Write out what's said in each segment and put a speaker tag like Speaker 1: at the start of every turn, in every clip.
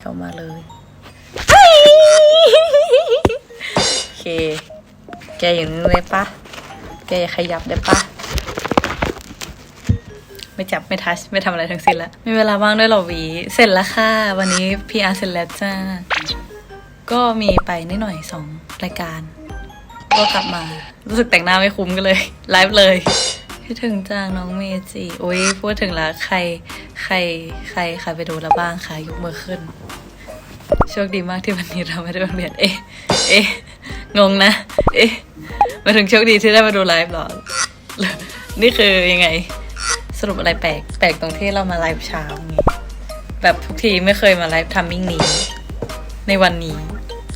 Speaker 1: เข้ามาเลยโอเค แกอย่างนี้เลยปะแกอย่าขยับได้ปะไม่จับไม่ทัชไม่ทำอะไรทั้งสิ้นละมีเวลาว่างด้วยหรอวี เสร็จแล้วค่ะ วันนี้พีอาร์เสร็จแล้วจ้า ก็มีไปนิดหน่อยสองรายการ ก็กลับมา รู้สึกแต่งหน้าไม่คุ้มกันเลย ไลฟ์เลย คิดถึงจังน้องเมจิโอ้ยพูดถึงแล้วใครใครใครใครไปดูแล้วบ้างคะยกมือขึ้น โชคดีมากที่วันนี้เราไม่ได้มาเรียนเอ๊ะเอ๊ะงงนะ เอ๊ะมาถึงโชคดีที่ได้มาดูไลฟ์หรอ นี่คือยังไง สรุปอะไรแปลก แปลกตรงที่เรามาไลฟ์เช้าไงแบบทุกทีไม่เคยมาไลฟ์ทัมมิ่งนี้ ในวันนี้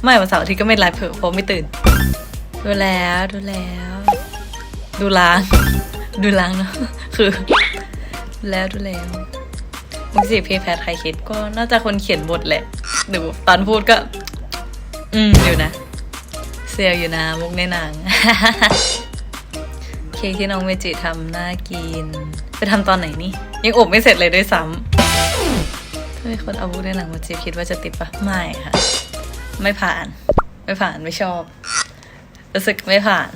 Speaker 1: ไม่วันเสาร์ที่ก็ไม่ไลฟ์เผลอเพราะไม่ตื่น ดูแล้วดูแล้ว ดูล้าง ดูล้างเนะคือ แล้วดูแล้วมุกสิเพย์แพทใครคิดก็น่าจะคนเขียนบทแหละดูตอนพูดก็ อืมอยู่นะ เซียวอยู่นะมุกในหนัง เค้กที่น้องเมจิทำน่ากิน ไปทำตอนไหนนี่ ยังอบไม่เสร็จเลยด้วยซ้ำถ้ามีคนเอามุกในหนังมาจีบคิดว่าจะติดปะไม่ค่ะ ไม่ผ่าน ไม่ผ่านไม่ชอบรู้สึกไม่ผ่าน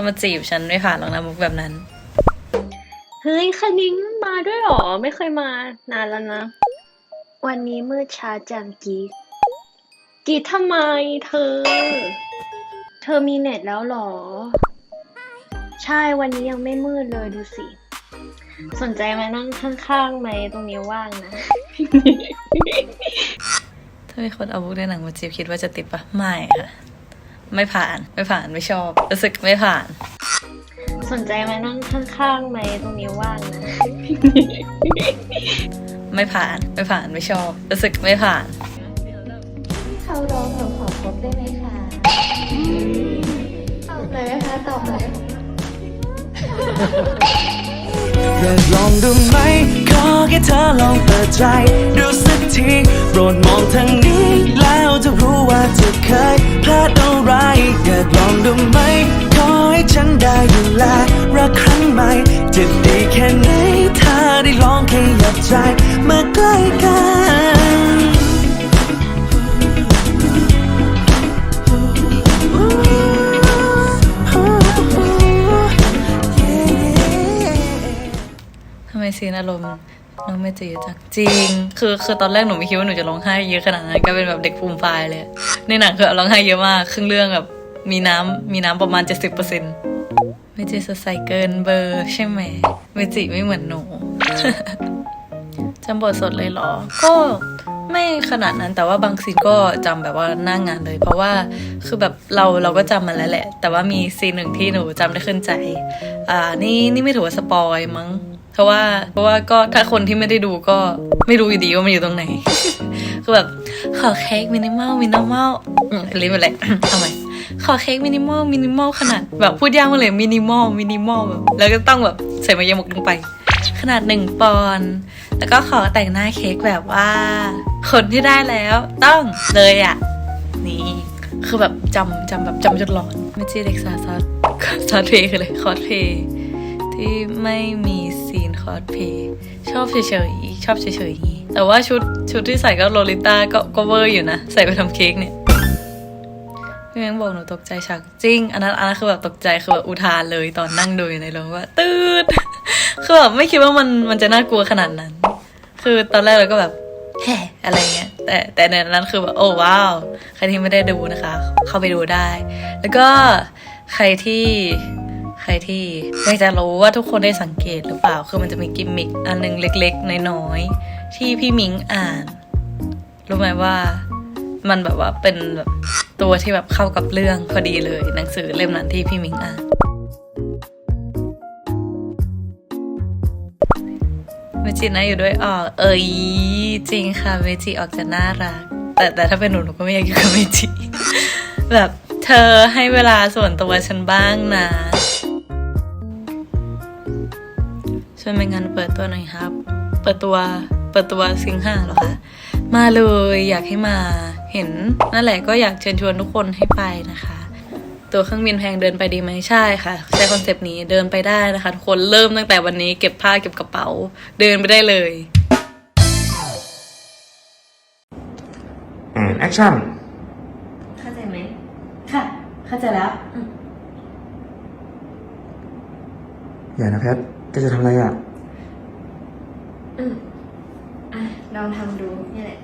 Speaker 1: ถ้ามาจีบฉันไม่ผ่านหรอกนะมุกแบบนั้น
Speaker 2: เฮ้ยคณิ้งมาด้วยเหรอ ไม่เคยมานานแล้วนะ วันนี้มืดช้าจังกีดกรีดทำไมเธอ เธอมีเน็ตแล้วเหรอ ใช่วันนี้ยังไม่มืดเลยดูสิ สนใจมานั่งข้างๆไหมตรงนี้ว่างนะ
Speaker 1: ถ้ามีคนเอามุกในหนังมาจีบคิดว่าจะติดปะไม่ค่ะ ไม่ผ่านไม่ผ่านไม่ชอบรู้สึกไม่ผ่าน
Speaker 2: สนใจมานั่งข้างๆไหมตรงนี้ว่างนะ
Speaker 1: ไม่ผ่านไม่ผ่านไม่ชอบรู้สึกไม่ผ่าน
Speaker 3: เขาร้องหนูขอพบได้ไหมคะตอบเลยนะคะตอบเลย
Speaker 4: อยากลองดูไหม ขอแค่เธอลองเปิดใจ ดูสักที โปรดมองทางนี้ ยับใจมาใกล้กัน
Speaker 1: ทำไมซีนอารมณ์น้องเมจิจังจริง คือคือตอนแรกหนูไม่คิดว่าหนูจะร้องไห้เยอะขนาดนั้นก็เป็นแบบเด็กภูมิไฟายเลยในหนังคือร้องไห้เยอะมากครึ่งเรื่องแบบมีน้ำมีน้ำประมาณ 70%เมจิสดใสเกินเบอร์ใช่ไหมเมจิไม่เหมือนหนู จำบทสดเลยเหรอ ก็ไม่ขนาดนั้นแต่ว่าบางซีนก็จำแบบว่าหน้างงานเลย เพราะว่าคือแบบเราเราก็จำมันแล้วแหละ แต่ว่ามีซีนหนึ่งที่หนูจำได้ขึ้นใจ อ่านี่นี่ไม่ถือว่าสปอยมั้ง เพราะว่าเพราะว่าก็ถ้าคนที่ไม่ได้ดูก็ไม่รู้อยู่ดีว่ามันอยู่ตรงไหน คือแบบขอเค้กมินิมอลมินิมอลลิ้นเป็นไรเอาใหม่ขอเค้กมินิมอลมินิมอลขนาดแบบพูดยากมาเลยมินิมอลมินิมอลแบบแล้วก็ต้องแบบใส่มายาหมกลงไป ขนาดหนึ่งปอนด์แล้วก็ขอแต่งหน้าเค้กแบบว่า คนที่ได้แล้วต้องเลยอะ นี่คือแบบจำจำแบบจำจนหลอนไม่ใช่เด็กซาซาซาเพย์คืออะไรคอสเพย์ที่ไม่มีซีนคอสเพย์ชอบเฉยๆชอบเฉยๆนี้แต่ว่าชุดชุดที่ใส่ก็โลลิต้าก็ก็เวอร์อยู่นะ ใส่ไปทำเค้กเนี่ยพี่แมงบอกหนูตกใจฉากจริง อันนั้นอันนั้นคือแบบตกใจคือแบบอุทานเลยตอนนั่งดูอยู่ในโรงว่า ตืด คือแบบไม่คิดว่ามันมันจะน่ากลัวขนาดนั้น คือตอนแรกเราก็แบบแฮ่อะไรเงี้ย แต่แต่ในนั้นคือแบบโอ้ว้าวใครที่ไม่ได้ดูนะคะ เข้าไปดูได้ แล้วก็ใครที่ใครที่อยากจะรู้ว่าทุกคนได้สังเกตหรือเปล่า คือมันจะมีกิมมิคอันหนึงเล็กๆน้อยๆที่พี่มิงอ่าน รู้ไหมว่ามันแบบว่าเป็นแบบตัวที่แบบเข้ากับเรื่องพอดีเลยหนังสือเล่มนั้นที่พี่มิงอ่าน จิน่าอยู่ด้วยออก เอ้ยจริงค่ะเมจิออกจะน่ารัก แต่แต่ถ้าเป็นหนูหนูก็ไม่อยากอยู่กับเมจิแบบเธอให้เวลาส่วนตัวฉันบ้างนะช่วยไปงานเปิดตัวหน่อยครับ เปิดตัว เปิดตัวสิงห้าเหรอคะ มาเลยอยากให้มา เห็นนั่นแหละก็อยากเชิญชวนทุกคนให้ไปนะคะ ตัวเครื่องบินแพงเดินไปดีไหมใช่ค่ะ ใช้คอนเซปต์นี้เดินไปได้นะคะทุกคนเริ่มตั้งแต่วันนี้เก็บผ้าเก็บกระเป๋า เดินไปได้เลย
Speaker 5: แอนแอคชั่น
Speaker 1: เข้าใจไหมค่ะ เข้าใจแล้ว
Speaker 5: อย่านะแพทแกจะทำอะไรอะ
Speaker 6: อืมอะลองทำดูนี่แหละ